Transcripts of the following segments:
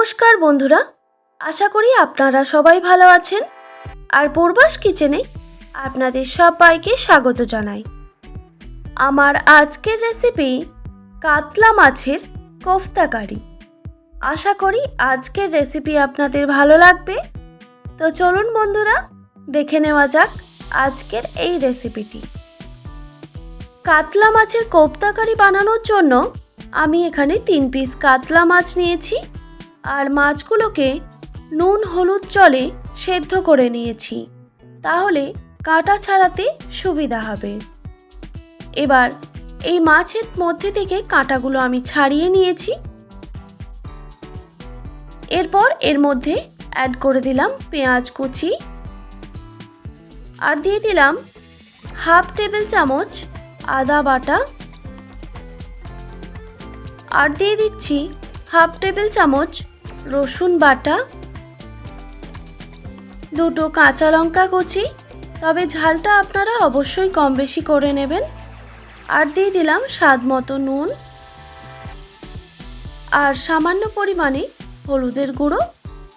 নমস্কার বন্ধুরা। আশা করি আপনারা সবাই ভালো আছেন। আর পূর্বাস কিচেনে আপনাদের সবাইকে স্বাগত জানাই। আমার আজকের রেসিপি কাতলা মাছের কোফতা কারি। আশা করি আজকের রেসিপি আপনাদের ভালো লাগবে। তো চলুন বন্ধুরা, দেখে নেওয়া যাক আজকের এই রেসিপিটি কাতলা মাছের কোফতা কারি বানানোর জন্য আমি এখানে তিন পিস কাতলা মাছ নিয়েছি। আর মাছগুলোকে নুন হলুদ জলে সেদ্ধ করে নিয়েছি। তাহলে কাঁটা ছাড়াতে সুবিধা হবে। এবার এই মাছের মধ্যে থেকে কাঁটাগুলো আমি ছাড়িয়ে নিয়েছি। এরপর এর মধ্যে অ্যাড করে দিলাম পেঁয়াজ কুচি। আর দিয়ে দিলাম হাফ টেবিল চামচ আদা বাটা। আর দিয়ে দিচ্ছি হাফ টেবিল চামচ রসুন বাটা, দুটো কাঁচা লঙ্কা কুচি, তবে ঝালটা আপনারা অবশ্যই কম বেশি করে নেবেন। আর দিয়ে দিলাম স্বাদ মতো নুন। আর সামান্য পরিমাণে হলুদের গুঁড়ো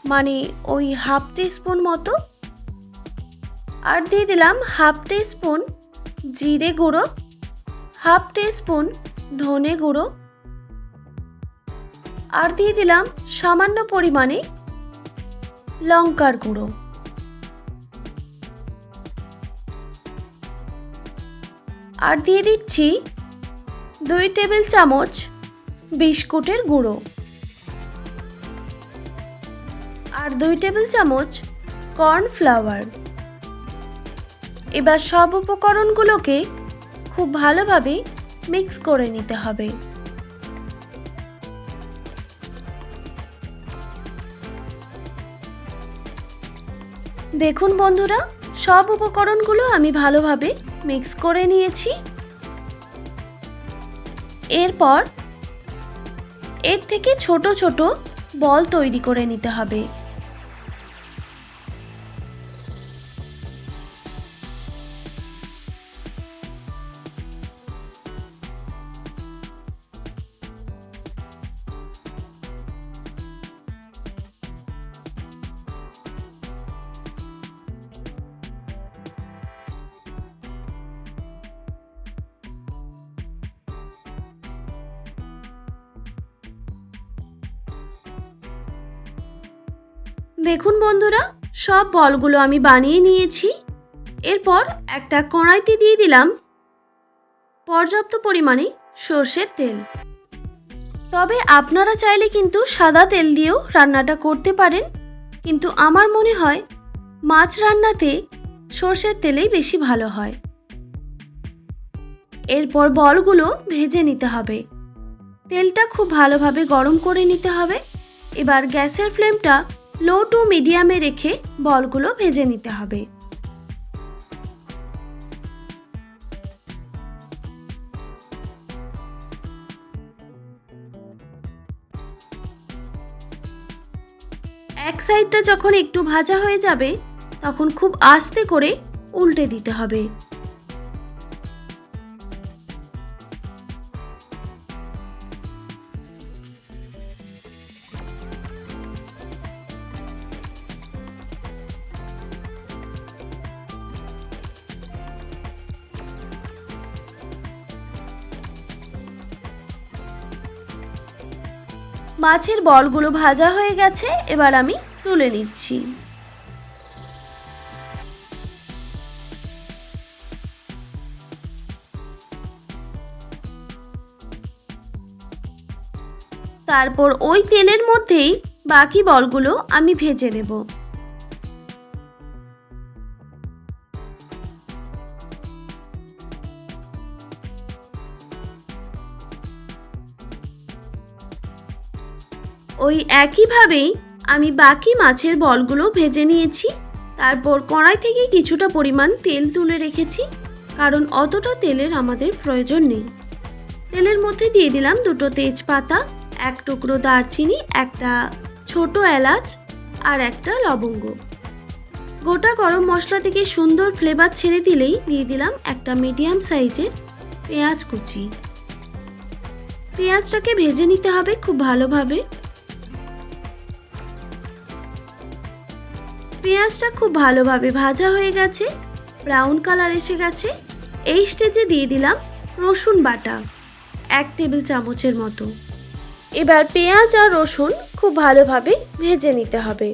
মানে ওই হাফ টি স্পুন মতো। আর দিয়ে দিলাম হাফ স্পুন জিরে গুঁড়ো, হাফ স্পুন ধনে গুঁড়ো আর দিয়ে দিলাম সামান্য পরিমাণে লঙ্কার গুঁড়ো। আর দিয়ে দিচ্ছি দুই টেবিল চামচ বিস্কুটের গুঁড়ো। আর দুই টেবিল চামচ কর্নফ্লাওয়ার। এবার সব উপকরণগুলোকে খুব ভালোভাবে মিক্স করে নিতে হবে। দেখুন বন্ধুরা, সব উপকরণগুলো আমি ভালোভাবে মিক্স করে নিয়েছি। এরপর এর থেকে ছোট ছোট বল তৈরি করে নিতে হবে। দেখুন বন্ধুরা, সব বলগুলো আমি বানিয়ে নিয়েছি। এরপর একটা কড়াইতে দিয়ে দিলাম পর্যাপ্ত পরিমাণে সর্ষের তেল। তবে আপনারা চাইলে কিন্তু সাদা তেল দিয়েও রান্নাটা করতে পারেন। কিন্তু আমার মনে হয় মাছ রান্নাতে সর্ষের তেলেই বেশি ভালো হয়। এরপর বলগুলো ভেজে নিতে হবে। তেলটা খুব ভালোভাবে গরম করে নিতে হবে। এবার গ্যাসের ফ্লেমটা লো টু মিডিয়ামে রেখে বলগুলো ভেজে নিতে হবে। এক সাইডটা যখন একটু ভাজা হয়ে যাবে, তখন খুব আস্তে করে উল্টে দিতে হবে। মাছের বলগুলো ভাজা হয়ে গেছে, এবার আমি তুলে নিচ্ছি। তারপর ওই তেলের মধ্যেই বাকি বলগুলো আমি ভেজে নেব। ওই একইভাবেই আমি বাকি মাছের বলগুলো ভেজে নিয়েছি। তারপর কড়াই থেকে কিছুটা পরিমাণ তেল তুলে রেখেছি, কারণ অতটা তেলের আমাদের প্রয়োজন নেই। তেলের মধ্যে দিয়ে দিলাম দুটো তেজপাতা, এক টুকরো দারচিনি, একটা ছোট এলাচ আর একটা লবঙ্গ। গোটা গরম মশলা থেকে সুন্দর ফ্লেভার ছেড়ে দিলেই দিয়ে দিলাম একটা মিডিয়াম সাইজের পেঁয়াজ কুচি। পেঁয়াজটাকে ভেজে নিতে হবে খুব ভালোভাবে। পেঁয়াজটা খুব ভালোভাবে ভাজা হয়ে গেছে ব্রাউন কালার এসে গেছে। এই স্টেজে দিয়ে দিলাম রসুন বাটা, এক টেবিল চামচের মতো। এবার পেঁয়াজ আর রসুন খুব ভালোভাবে ভেজে নিতে হবে।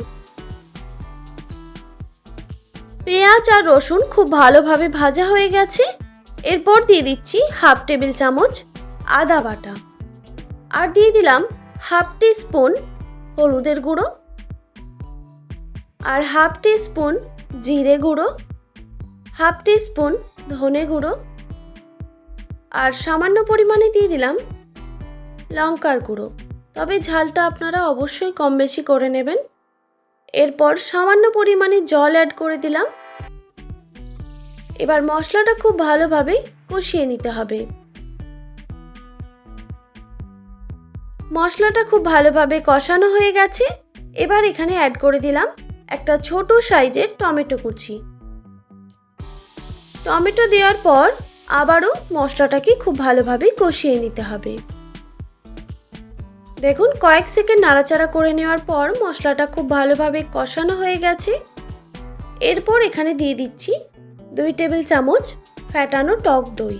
পেঁয়াজ আর রসুন খুব ভালোভাবে ভাজা হয়ে গেছে। এরপর দিয়ে দিচ্ছি হাফ টেবিল চামচ আদা বাটা। আর দিয়ে দিলাম হাফ টি স্পুন হলুদের গুঁড়ো। আর হাফ টি স্পুন জিরে গুঁড়ো, হাফ টি স্পুন ধনে গুঁড়ো, আর সামান্য পরিমাণে দিয়ে দিলাম লঙ্কার গুঁড়ো। তবে ঝালটা আপনারা অবশ্যই কম বেশি করে নেবেন। এরপর সামান্য পরিমাণে জল অ্যাড করে দিলাম। এবার মশলাটা খুব ভালোভাবে কষিয়ে নিতে হবে। মশলাটা খুব ভালোভাবে কষানো হয়ে গেছে। এবার এখানে অ্যাড করে দিলাম একটা ছোট সাইজের টমেটো কুচি। টমেটো দেওয়ার পর আবারও মশলাটাকে খুব ভালোভাবে কষিয়ে নিতে হবে। দেখুন, কয়েক সেকেন্ড নাড়াচাড়া করে নেওয়ার পর মশলাটা খুব ভালোভাবে কষানো হয়ে গেছে। এরপর এখানে দিয়ে দিচ্ছি দুই টেবিল চামচ ফ্যাটানো টক দই।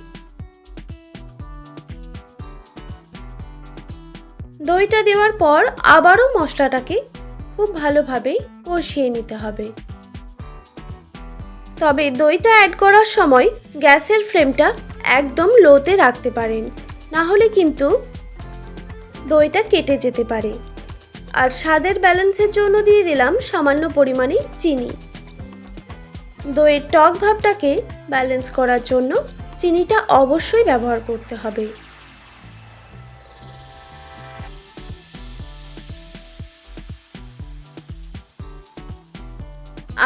দইটা দেওয়ার পর আবারও মশলাটাকে খুব ভালোভাবেই কষিয়ে নিতে হবে। তবে দইটা অ্যাড করার সময় গ্যাসের ফ্লেমটা একদম লোতে রাখতে পারেন, না হলে কিন্তু দইটা কেটে যেতে পারে। আর স্বাদের ব্যালেন্সের জন্য দিয়ে দিলাম সামান্য পরিমাণে চিনি। দইয়ের টক ভাবটাকে ব্যালেন্স করার জন্য চিনিটা অবশ্যই ব্যবহার করতে হবে।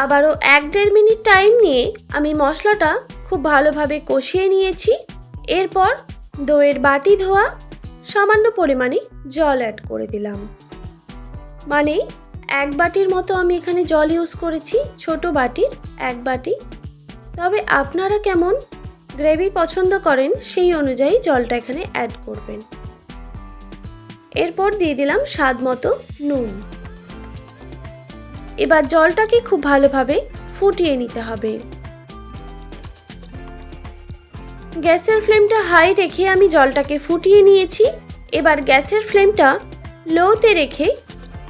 আবারও এক দেড় মিনিট টাইম নিয়ে আমি মশলাটা খুব ভালোভাবে কষিয়ে নিয়েছি। এরপর দইয়ের বাটি ধোয়া, সামান্য পরিমাণে জল অ্যাড করে দিলাম। মানে এক বাটির মতো আমি এখানে জল ইউজ করেছি, ছোট বাটির এক বাটি। তবে আপনারা কেমন গ্রেভি পছন্দ করেন সেই অনুযায়ী জলটা এখানে অ্যাড করবেন। এরপর দিয়ে দিলাম স্বাদ মতো নুন। এবার জলটাকে খুব ভালোভাবে ফুটিয়ে নিতে হবে। গ্যাসের ফ্লেমটা হাই রেখে আমি জলটাকে ফুটিয়ে নিয়েছি। এবার গ্যাসের ফ্লেমটা লোতে রেখে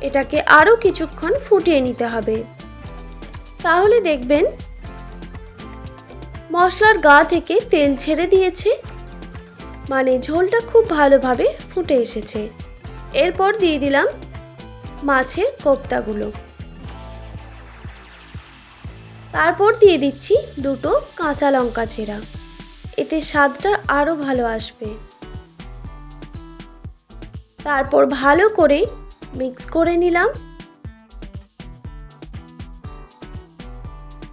এটাকে আরও কিছুক্ষণ ফুটিয়ে নিতে হবে। তাহলে দেখবেন মশলার গা থেকে তেল ছেড়ে দিয়েছে। মানে ঝোলটা খুব ভালোভাবে ফুটে এসেছে। এরপর দিয়ে দিলাম মাছের কোপ্তাগুলো। তারপর দিয়ে দিচ্ছি দুটো কাঁচা লঙ্কা চেরা। এতে স্বাদটা আরও ভালো আসবে। তারপর ভালো করে মিক্স করে নিলাম।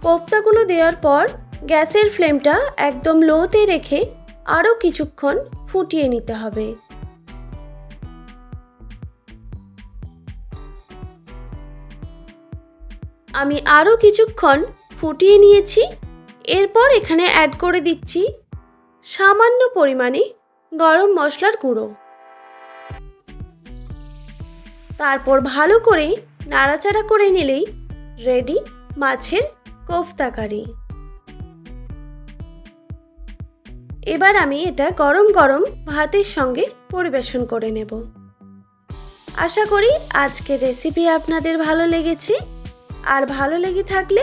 কোপ্তাগুলো দেওয়ার পর গ্যাসের ফ্লেমটা একদম লোতে রেখে আরও কিছুক্ষণ ফুটিয়ে নিতে হবে। আমি আরও কিছুক্ষণ ফুটিয়ে নিয়েছি। এরপর এখানে অ্যাড করে দিচ্ছি সামান্য পরিমাণে গরম মশলার গুঁড়ো। তারপর ভালো করে নাড়াচাড়া করে নিলেই রেডি মাছের কোফতা কারি। এবার আমি এটা গরম গরম ভাতের সঙ্গে পরিবেশন করে নেব। আশা করি আজকের রেসিপি আপনাদের ভালো লেগেছে। আর ভালো লেগে থাকলে